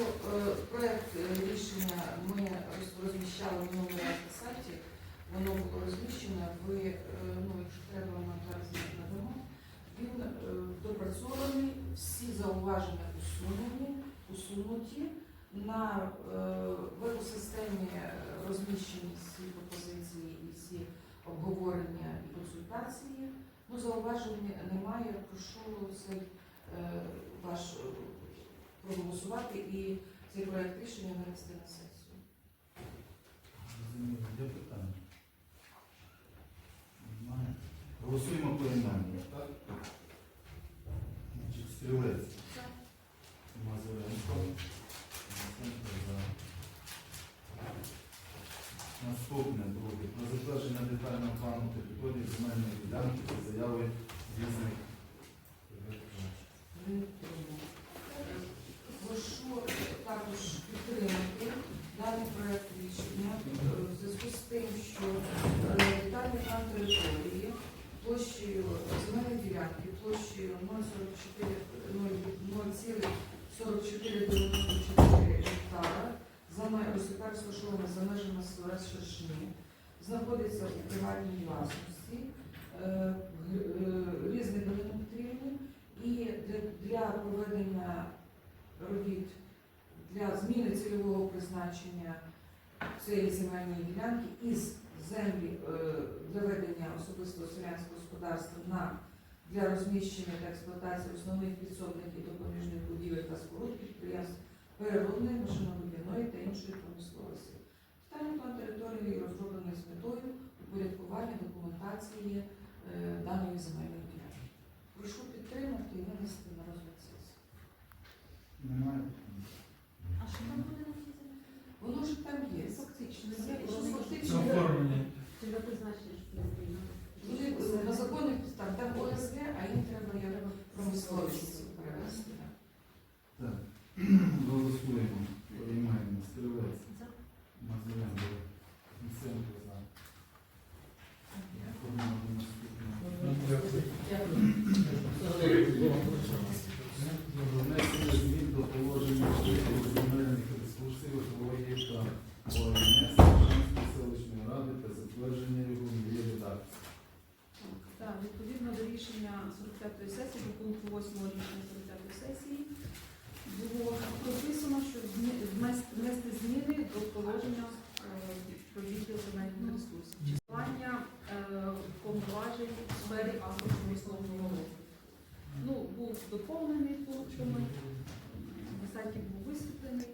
е, проект е, рішення ми розміщали разу на сайті. Воно було розміщено. Ви, е, ну, якщо треба, ми зараз надамо. Він допрацьований, всі зауваження усунені, усунуті. На в екосистемі розміщені всі пропозиції і всі обговорення і консультації. Ну, зауважень немає. Прошу цей ваш проголосувати і цей проект рішення винести на сесію. Є питання? Немає. Голосуємо поіменно, так? Значить, стрілець. Мазуренко. Мазуренко за. Наступне друге. Про затвердження детального плану території земельної ділянки та заяви різних. Прошу також підтримати даний проект рішення е, в зв'язку з тим, що е, детальний план території площею земельної ділянки площею 0,4494 гектара. За ме- яка розташована за межами села Шершні, знаходиться у приватній власності. Е, е, різних Петрівни і для, проведення робіт для зміни цільового призначення цієї земельної ділянки із землі е, для ведення особистого селянського господарства на для розміщення та експлуатації основних підсобних і допоміжних будівель та споруд підприємств переробної, машинобудівної та іншої промисловості. Детальний план території розроблений з метою упорядкування документації е, даної земельної ділянки. Прошу підтримати і винести на розгляд сесії. Немає. А що там буде на цій землі? Воно ж там є. Фактично, Це це просто просто фактично. Оформлення. Тебе призначення, що ти приймаєш. Вони на законних підставах, там ОСГ, а їм треба я промисловість перевести. да. Так. Голосуємо. Поіменно. Стрілець. За. Мазуренко. Місценко за. Ходимо до наступного. Про внесення змін до положення щодо земельних ресурсів екології та ОНС Шанської селищної ради та затвердження його в новій редакції. Так, відповідно до рішення 45-ї сесії, до пункту 8 рішення 45-ї сесії, було прописано, що внести зміни до положення е, про відділ земельних ресурсів. Числення е, повноважень у сфері агропромислового розвитку. Ну, був доповнений пунктами, на сайті був висвітлений.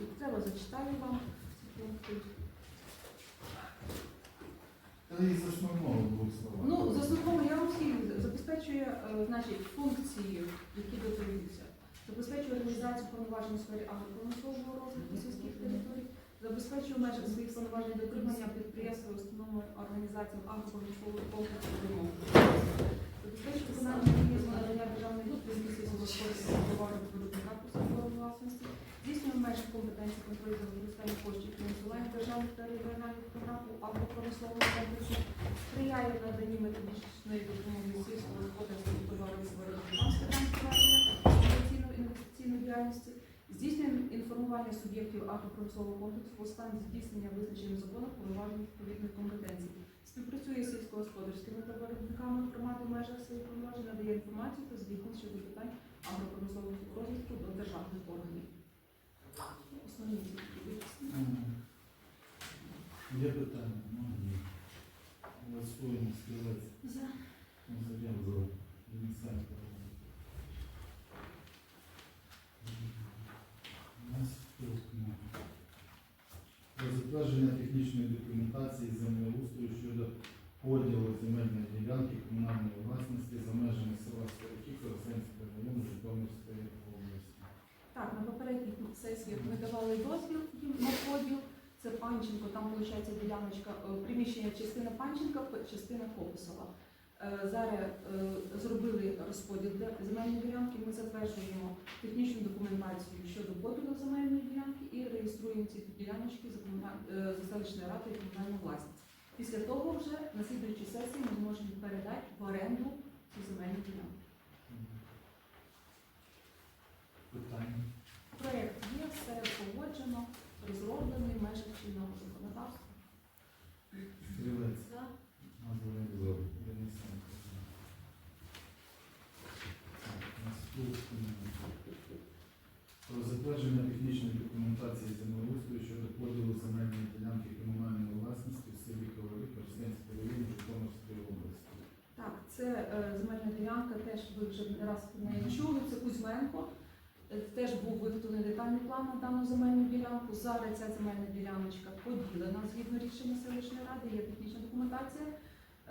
І треба зачитаю вам ці пункти. З основного двох словах. Ну, з основного я вам забезпечує е, значить, функції, які додаються. Забезпечує реалізацію повноважень у сфері агропромислового розвитку сільських територій, забезпечує межах своїх повноважень дотримання підприємства, установами, організаціям агропромислового комплексу сільськогосподарського товару виробника посадової власності, здійснює в межах компетенції контролю за використання коштів фінансування державних та регіональних програм у агропромисловому комплексі, сприяє наданні методичної допомоги сільськогосподарським питань проведення інноваційної інвестиційної діяльності, здійснює інформування суб'єктів агропромислового комплексу у стані здійснення визначених законом повноважень відповідних компетенцій, співпрацює з сільськогосподарськими та виробниками громади в межах своїх повноважень, надає інформацію та звітність щодо питань агропромислового розвитку до державних органів. Основні. Є питання? Ну. Голосуємо. Стрілець. За. Мазуренко. Місценко. Наступне. Про затвердження технічної документації землеустрою щодо поділу земельної ділянки комунальної власності за межами села Старики Коросенського району Житомирської області. Так, на попередніх сесіях ми давали дозвіл їм на поділ. Це Панченко, там виходить діляночка, е, приміщення частина Панченка, частина Кописова. Е, Зараз е, зробили розподіл земельної ділянки. Ми затверджуємо технічну документацію щодо поділу земельної ділянки і реєструємо ці діляночки за, селищною радою і комунальну власність. Після того вже на слідуючій сесії ми зможемо передати в оренду ці земельні ділянки. Питання. Проєкт є, узгоджено, розроблений в межах чинного законодавства. Стрілець. За. Денисенко. Наступне. Про затвердження технічної документації землеустрою щодо поділу земельної ділянки комунальної власності в селі Ковалі Коростенського району Житомирської області. Так, це е, земельна ділянка, теж ви вже не раз про неї чули, це Кузьменко. Е, Теж був виготовлений детальний план на дану земельну ділянку. Зараз ця земельна діляночка поділена згідно рішення селищної ради, є технічна документація.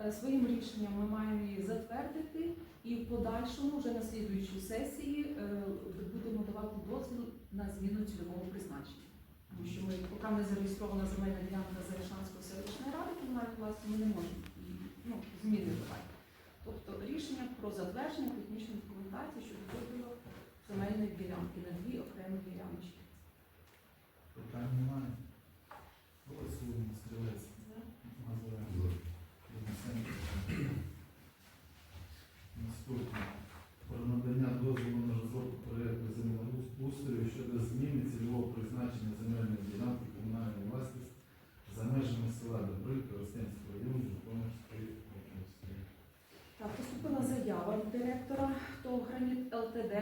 Е, Своїм рішенням ми маємо її затвердити і в подальшому, вже на слідуючій сесії, е, будемо давати дозвіл на зміну цільового призначення. Тому що ми, поки не зареєстрована земельна ділянка Зарішанської селищної ради комунальної власності, ми не можемо ну, зміни давати. Тобто рішення про затвердження технічної документації щодо земельної ділянки на дві окремі діляночки. Питань немає. Голосуємо. Стрілець. Наступне. Про надання дозволу на розробку проєкту землеустрою щодо зміни цільового призначення земельної ділянки комунальної власності за межами села Добрий Коростенського району Житомирської області. Так, поступила заява від директора ТОВ «Граніт ЛТД»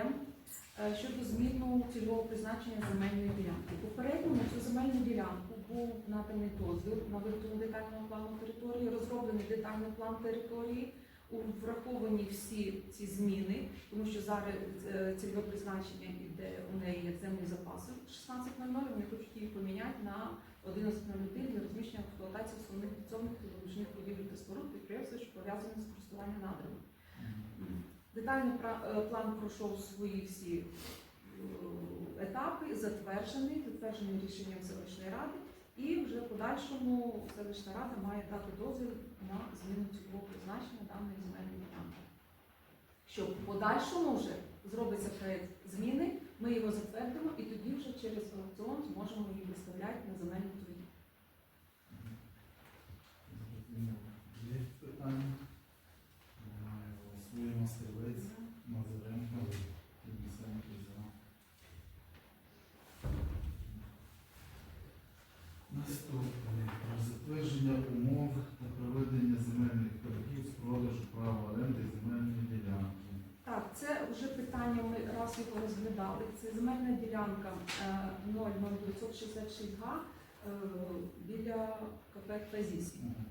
щодо зміну цільового призначення земельної ділянки. Попередньо на цю земельну ділянку був наданий дозвіл на виготовлення детального плану території, розроблений детальний план території, враховані всі ці зміни, тому що зараз е, цільове призначення іде у неї як землі запаси 16.00, вони хочуть її поміняти на 11.01 для розміщення експлуатації основних підсобних та допоміжних будівель та споруд підприємства, що пов'язані з користуванням надрами. Детальний е, план пройшов свої всі е, етапи, затверджений, затверджений рішенням селищної ради, і вже в подальшому селищна рада має дати дозвіл на зміну цільового призначення даної земельної ділянки. Що в подальшому вже зробиться проєкт зміни, ми його затвердимо і тоді вже через аукціон зможемо її виставляти на земельну торгівлю. Зрозуміло. Є питання? Немає. Голосуємо. Стрілець. Мазуренко. Денисенко. За. Наступне. Про затвердження умов та проведення земельних торгів з продажу права оренди земельної ділянки. Так, це вже питання, ми раз його розглядали. Це земельна ділянка е, 00966 га е, біля кафе Тазіс. Мгм.